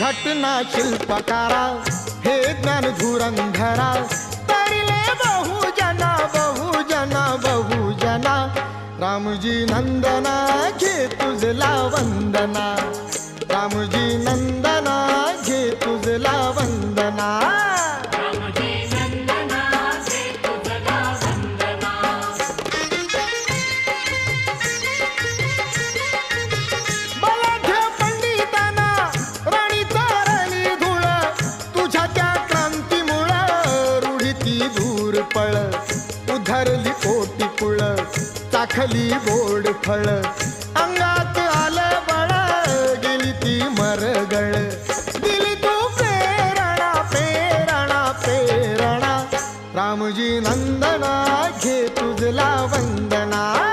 घटना शिल्पकारा हे ज्ञान धुरंधरा. तरिले बहुजना बहुजना बहुजना. रामजी नंदना घे तुझला वंदना. रामजी नंदना घे तुझला वंदना. चाखली बोर्ड फळ. अंगात आलं बळ गेली ती मरगळ. दिली तू पेरणा पेरणा पेरणा. रामजी नंदना घे तुझला वंदना.